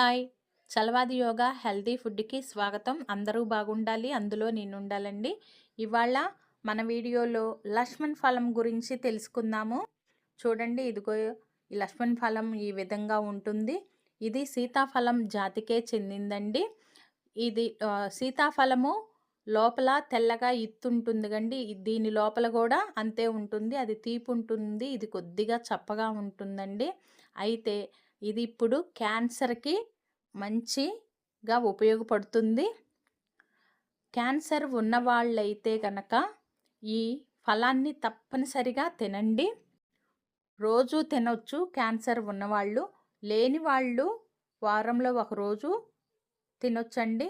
Hi. Chalavadi yoga healthy ఫుడ్కి స్వాగతం. అందరూ బాగుండాలి అందులో నేను ఉండాలండి ఇవాళ మన వీడియోలో లక్ష్మణ్ ఫలం గురించి తెలుసుకుందాము. చూడండి ఇదిగో ఈ లక్ష్మణ్ ఫలం ఈ విధంగా ఉంటుంది. ఇది సీతాఫలం జాతికే చెందిందండి. ఇది సీతాఫలము లోపల తెల్లగా ఇత్తుంటుంది కండి దీని లోపల కూడా అంతే ఉంటుంది. అది తీపి ఉంటుంది ఇది కొద్దిగా చప్పగా ఉంటుందండి. అయితే ఇది ఇప్పుడు క్యాన్సర్కి మంచిగా ఉపయోగపడుతుంది. క్యాన్సర్ ఉన్నవాళ్ళైతే గనక ఈ ఫలాన్ని తప్పనిసరిగా తినండి. రోజు తినొచ్చు క్యాన్సర్ ఉన్నవాళ్ళు లేని వాళ్ళు వారంలో ఒక రోజు తినొచ్చండి.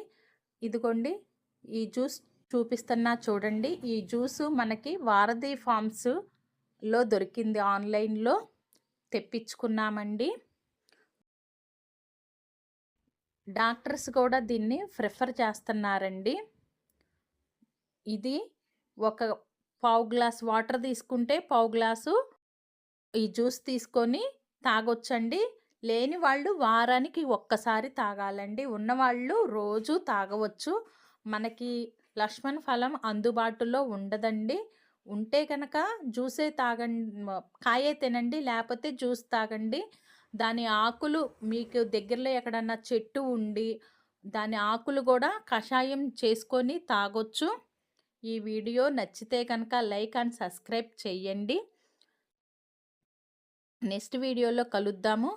ఇదిగోండి ఈ జ్యూస్ చూపిస్తున్నా చూడండి. ఈ జ్యూస్ మనకి వారధి ఫామ్స్లో దొరికింది. ఆన్లైన్లో తెప్పించుకున్నామండి. డాక్టర్స్ కూడా దీన్ని ప్రిఫర్ చేస్తున్నారండి. ఇది ఒక పావు గ్లాస్ వాటర్ తీసుకుంటే పావు గ్లాసు ఈ జ్యూస్ తీసుకొని తాగొచ్చండి. లేని వాళ్ళు వారానికి ఒక్కసారి తాగాలండి. ఉన్నవాళ్ళు రోజు తాగవచ్చు. మనకి లక్ష్మణ్ ఫలం అందుబాటులో ఉండదండి. ఉంటే కనుక జ్యూసే తాగండి కాయే తినండి లేకపోతే జ్యూస్ తాగండి. దాని ఆకులు మీకు దగ్గరలో ఎక్కడన్నా చెట్టు ఉండి దాని ఆకులు కూడా కషాయం చేసుకొని తాగొచ్చు. ఈ వీడియో నచ్చితే కనుక లైక్ అండ్ సబ్స్క్రైబ్ చేయండి నెక్స్ట్ వీడియోలో కలుద్దాము.